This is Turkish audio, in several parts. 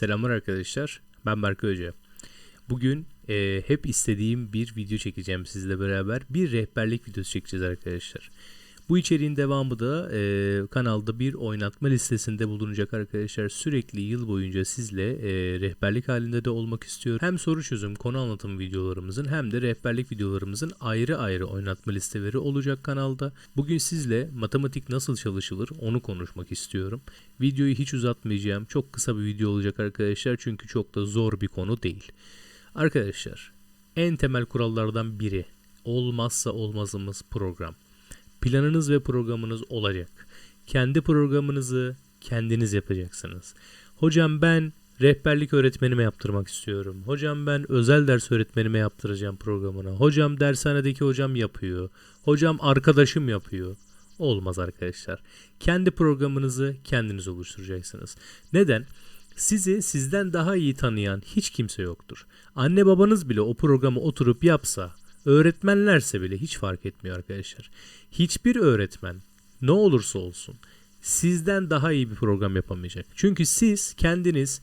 Selamlar arkadaşlar. Ben Berkay Hoca. Bugün e, hep istediğim bir video çekeceğim sizle beraber. Bir rehberlik videosu çekeceğiz arkadaşlar. Bu içeriğin devamı da e, kanalda bir oynatma listesinde bulunacak arkadaşlar. Sürekli yıl boyunca sizle e, rehberlik halinde de olmak istiyorum. Hem soru çözüm, konu anlatım videolarımızın hem de rehberlik videolarımızın ayrı ayrı oynatma listeleri olacak kanalda. Bugün sizle matematik nasıl çalışılır onu konuşmak istiyorum. Videoyu hiç uzatmayacağım. Çok kısa bir video olacak arkadaşlar çünkü çok da zor bir konu değil. Arkadaşlar en temel kurallardan biri olmazsa olmazımız program. Planınız ve programınız olacak. Kendi programınızı kendiniz yapacaksınız. Hocam ben rehberlik öğretmenime yaptırmak istiyorum. Hocam ben özel ders öğretmenime yaptıracağım programını. Hocam dershanedeki hocam yapıyor. Hocam arkadaşım yapıyor. Olmaz arkadaşlar. Kendi programınızı kendiniz oluşturacaksınız. Neden? Sizi sizden daha iyi tanıyan hiç kimse yoktur. Anne babanız bile o programı oturup yapsa, öğretmenlerse bile hiç fark etmiyor arkadaşlar. Hiçbir öğretmen ne olursa olsun sizden daha iyi bir program yapamayacak. Çünkü siz kendiniz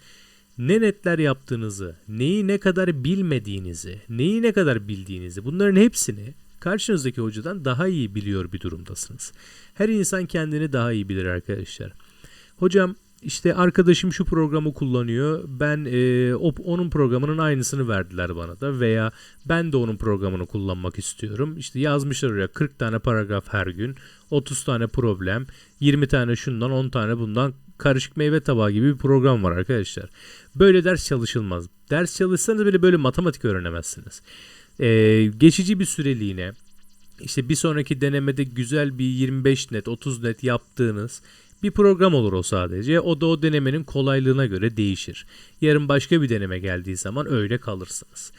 ne netler yaptığınızı, neyi ne kadar bilmediğinizi, neyi ne kadar bildiğinizi bunların hepsini karşınızdaki hocadan daha iyi biliyor bir durumdasınız. Her insan kendini daha iyi bilir arkadaşlar. Hocam işte arkadaşım şu programı kullanıyor. Ben e, o, onun programının aynısını verdiler bana da veya ben de onun programını kullanmak istiyorum. İşte yazmışlar oraya 40 tane paragraf her gün, 30 tane problem, 20 tane şundan, 10 tane bundan karışık meyve tabağı gibi bir program var arkadaşlar. Böyle ders çalışılmaz. Ders çalışsanız bile böyle matematik öğrenemezsiniz. E, geçici bir süreliğine işte bir sonraki denemede güzel bir 25 net 30 net yaptığınız bir program olur o sadece. O da o denemenin kolaylığına göre değişir. Yarın başka bir deneme geldiği zaman öyle kalırsınız.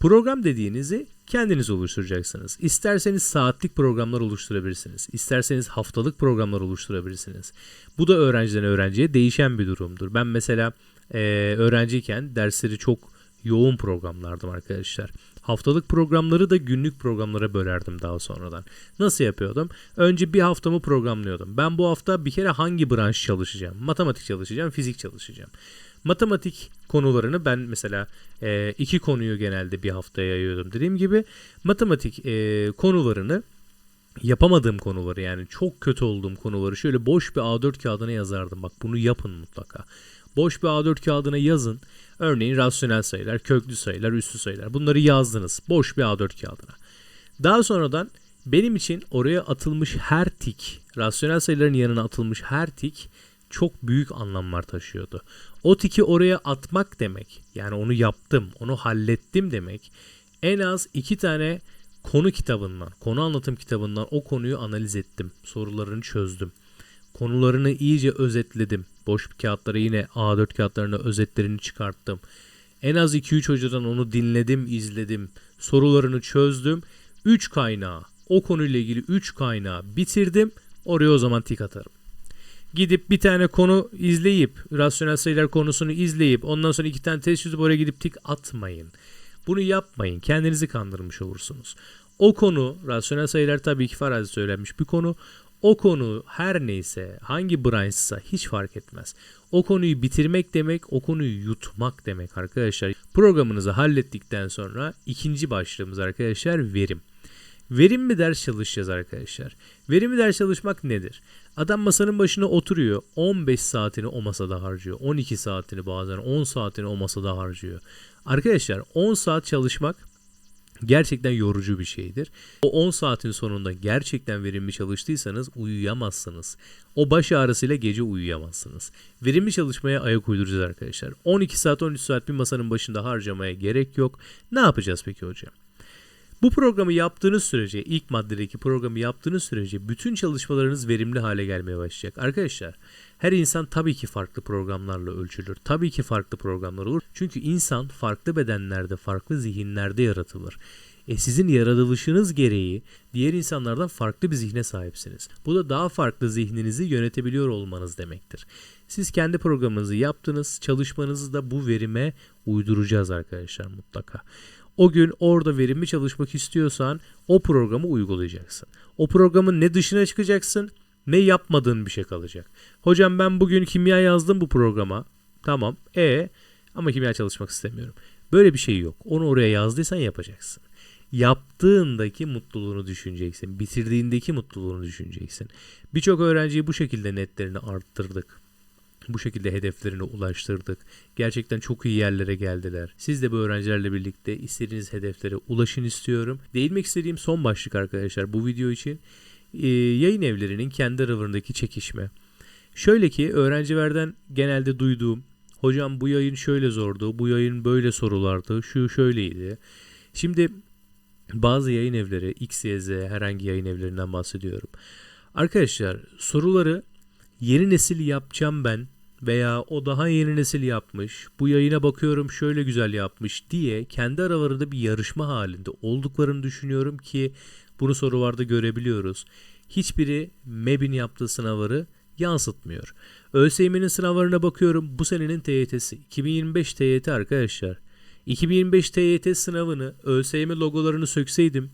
Program dediğinizi kendiniz oluşturacaksınız. İsterseniz saatlik programlar oluşturabilirsiniz. İsterseniz haftalık programlar oluşturabilirsiniz. Bu da öğrenciden öğrenciye değişen bir durumdur. Ben mesela e, öğrenciyken dersleri çok yoğun programlardım arkadaşlar. Haftalık programları da günlük programlara bölerdim daha sonradan. Nasıl yapıyordum? Önce bir haftamı programlıyordum. Ben bu hafta bir kere hangi branş çalışacağım? Matematik çalışacağım, fizik çalışacağım. Matematik konularını ben mesela e, iki konuyu genelde bir haftaya yayıyordum. Dediğim gibi matematik e, konularını yapamadığım konuları yani çok kötü olduğum konuları şöyle boş bir A4 kağıdına yazardım. Bak bunu yapın mutlaka. Boş bir A4 kağıdına yazın. Örneğin rasyonel sayılar, köklü sayılar, üslü sayılar. Bunları yazdınız boş bir A4 kağıdına. Daha sonradan benim için oraya atılmış her tik, rasyonel sayıların yanına atılmış her tik çok büyük anlamlar taşıyordu. O tiki oraya atmak demek, yani onu yaptım, onu hallettim demek. En az iki tane konu kitabından, konu anlatım kitabından o konuyu analiz ettim, sorularını çözdüm. Konularını iyice özetledim. Boş kağıtlara yine A4 kağıtlarına özetlerini çıkarttım. En az 2-3 hocadan onu dinledim, izledim. Sorularını çözdüm. 3 kaynağı, o konuyla ilgili 3 kaynağı bitirdim. Oraya o zaman tik atarım. Gidip bir tane konu izleyip, rasyonel sayılar konusunu izleyip, ondan sonra iki tane test çözüp oraya gidip tik atmayın. Bunu yapmayın. Kendinizi kandırmış olursunuz. O konu, rasyonel sayılar tabii ki farazi söylenmiş bir konu. O konu her neyse hangi branşsa hiç fark etmez. O konuyu bitirmek demek o konuyu yutmak demek arkadaşlar. Programınızı hallettikten sonra ikinci başlığımız arkadaşlar verim. Verim mi ders çalışacağız arkadaşlar? Verimli ders çalışmak nedir? Adam masanın başına oturuyor. 15 saatini o masada harcıyor. 12 saatini bazen 10 saatini o masada harcıyor. Arkadaşlar 10 saat çalışmak gerçekten yorucu bir şeydir. O 10 saatin sonunda gerçekten verimli çalıştıysanız uyuyamazsınız. O baş ağrısıyla gece uyuyamazsınız. Verimli çalışmaya ayak uyduracağız arkadaşlar. 12 saat 13 saat bir masanın başında harcamaya gerek yok. Ne yapacağız peki hocam? Bu programı yaptığınız sürece, ilk maddedeki programı yaptığınız sürece bütün çalışmalarınız verimli hale gelmeye başlayacak. Arkadaşlar, her insan tabii ki farklı programlarla ölçülür. Tabii ki farklı programlar olur. Çünkü insan farklı bedenlerde, farklı zihinlerde yaratılır. E sizin yaratılışınız gereği diğer insanlardan farklı bir zihne sahipsiniz. Bu da daha farklı zihninizi yönetebiliyor olmanız demektir. Siz kendi programınızı yaptınız, çalışmanızı da bu verime uyduracağız arkadaşlar mutlaka. O gün orada verimli çalışmak istiyorsan o programı uygulayacaksın. O programın ne dışına çıkacaksın ne yapmadığın bir şey kalacak. Hocam ben bugün kimya yazdım bu programa. Tamam. E ama kimya çalışmak istemiyorum. Böyle bir şey yok. Onu oraya yazdıysan yapacaksın. Yaptığındaki mutluluğunu düşüneceksin. Bitirdiğindeki mutluluğunu düşüneceksin. Birçok öğrenciyi bu şekilde netlerini arttırdık. Bu şekilde hedeflerine ulaştırdık. Gerçekten çok iyi yerlere geldiler. Siz de bu öğrencilerle birlikte istediğiniz hedeflere ulaşın istiyorum. Değinmek istediğim son başlık arkadaşlar bu video için e, yayın evlerinin kendi aralarındaki çekişme. Şöyle ki öğrencilerden genelde duyduğum hocam bu yayın şöyle zordu, bu yayın böyle sorulardı, şu şöyleydi. Şimdi bazı yayın evleri, X, Y, Z herhangi yayın evlerinden bahsediyorum. Arkadaşlar soruları yeni nesil yapacağım ben veya o daha yeni nesil yapmış, bu yayına bakıyorum şöyle güzel yapmış diye kendi aralarında bir yarışma halinde olduklarını düşünüyorum ki bunu sorularda görebiliyoruz. Hiçbiri MEB'in yaptığı sınavları yansıtmıyor. ÖSYM'nin sınavlarına bakıyorum bu senenin TYT'si 2025 TYT arkadaşlar. 2025 TYT sınavını ÖSYM logolarını sökseydim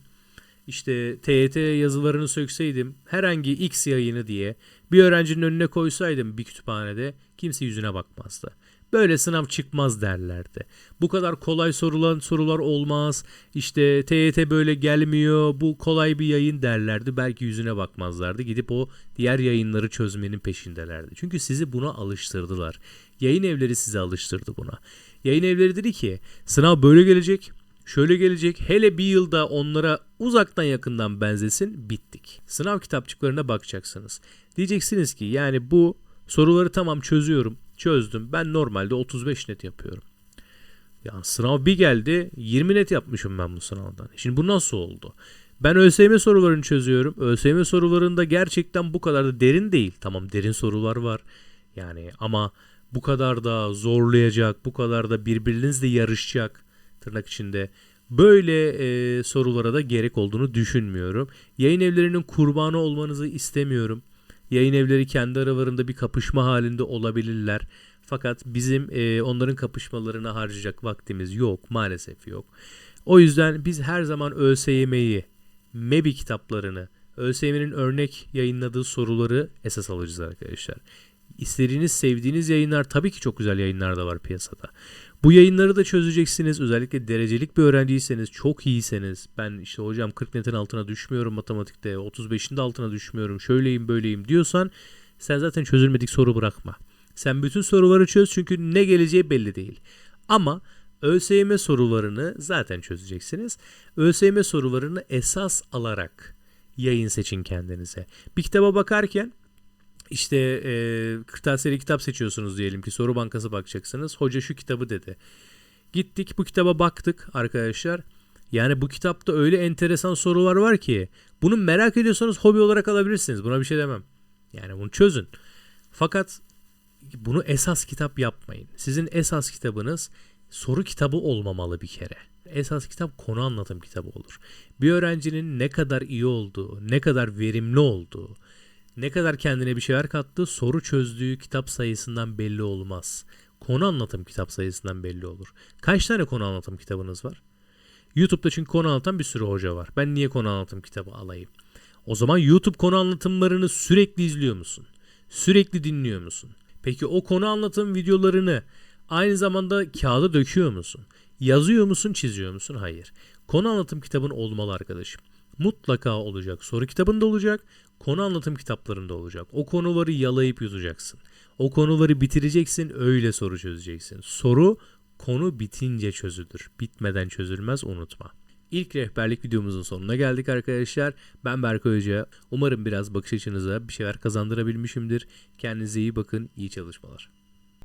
işte TYT yazılarını sökseydim herhangi X yayını diye bir öğrencinin önüne koysaydım bir kütüphanede kimse yüzüne bakmazdı. Böyle sınav çıkmaz derlerdi. Bu kadar kolay sorulan sorular olmaz. İşte TYT böyle gelmiyor. Bu kolay bir yayın derlerdi. Belki yüzüne bakmazlardı. Gidip o diğer yayınları çözmenin peşindelerdi. Çünkü sizi buna alıştırdılar. Yayın evleri sizi alıştırdı buna. Yayın evleri dedi ki sınav böyle gelecek. Şöyle gelecek. Hele bir yılda onlara uzaktan yakından benzesin. Bittik. Sınav kitapçıklarına bakacaksınız. Diyeceksiniz ki yani bu soruları tamam çözüyorum. Çözdüm. Ben normalde 35 net yapıyorum. Ya sınav bir geldi 20 net yapmışım ben bu sınavdan. Şimdi bu nasıl oldu? Ben ÖSYM sorularını çözüyorum. ÖSYM sorularında gerçekten bu kadar da derin değil. Tamam derin sorular var. Yani ama bu kadar da zorlayacak, bu kadar da birbirinizle yarışacak tırnak içinde böyle e, sorulara da gerek olduğunu düşünmüyorum. Yayın evlerinin kurbanı olmanızı istemiyorum. Yayın evleri kendi aralarında bir kapışma halinde olabilirler. Fakat bizim e, onların kapışmalarına harcayacak vaktimiz yok. Maalesef yok. O yüzden biz her zaman ÖSYM'yi, MEBI kitaplarını, ÖSYM'nin örnek yayınladığı soruları esas alacağız arkadaşlar. İstediğiniz, sevdiğiniz yayınlar tabii ki çok güzel yayınlar da var piyasada. Bu yayınları da çözeceksiniz. Özellikle derecelik bir öğrenciyseniz, çok iyiyseniz. Ben işte hocam 40 netin altına düşmüyorum matematikte, 35'in de altına düşmüyorum, şöyleyim böyleyim diyorsan sen zaten çözülmedik soru bırakma. Sen bütün soruları çöz çünkü ne geleceği belli değil. Ama ÖSYM sorularını zaten çözeceksiniz. ÖSYM sorularını esas alarak yayın seçin kendinize. Bir kitaba bakarken işte e, kırtasiyeli kitap seçiyorsunuz diyelim ki soru bankası bakacaksınız. Hoca şu kitabı dedi. Gittik bu kitaba baktık arkadaşlar. Yani bu kitapta öyle enteresan sorular var ki bunu merak ediyorsanız hobi olarak alabilirsiniz. Buna bir şey demem. Yani bunu çözün. Fakat bunu esas kitap yapmayın. Sizin esas kitabınız soru kitabı olmamalı bir kere. Esas kitap konu anlatım kitabı olur. Bir öğrencinin ne kadar iyi olduğu, ne kadar verimli olduğu, ne kadar kendine bir şeyler kattığı soru çözdüğü kitap sayısından belli olmaz. Konu anlatım kitap sayısından belli olur. Kaç tane konu anlatım kitabınız var? YouTube'da çünkü konu anlatan bir sürü hoca var. Ben niye konu anlatım kitabı alayım? O zaman YouTube konu anlatımlarını sürekli izliyor musun? Sürekli dinliyor musun? Peki o konu anlatım videolarını aynı zamanda kağıda döküyor musun? Yazıyor musun, çiziyor musun? Hayır. Konu anlatım kitabın olmalı arkadaşım. Mutlaka olacak. Soru kitabında olacak, konu anlatım kitaplarında olacak. O konuları yalayıp yutacaksın. O konuları bitireceksin, öyle soru çözeceksin. Soru konu bitince çözülür. Bitmeden çözülmez unutma. İlk rehberlik videomuzun sonuna geldik arkadaşlar. Ben Berkay Hoca. Umarım biraz bakış açınıza bir şeyler kazandırabilmişimdir. Kendinize iyi bakın, iyi çalışmalar.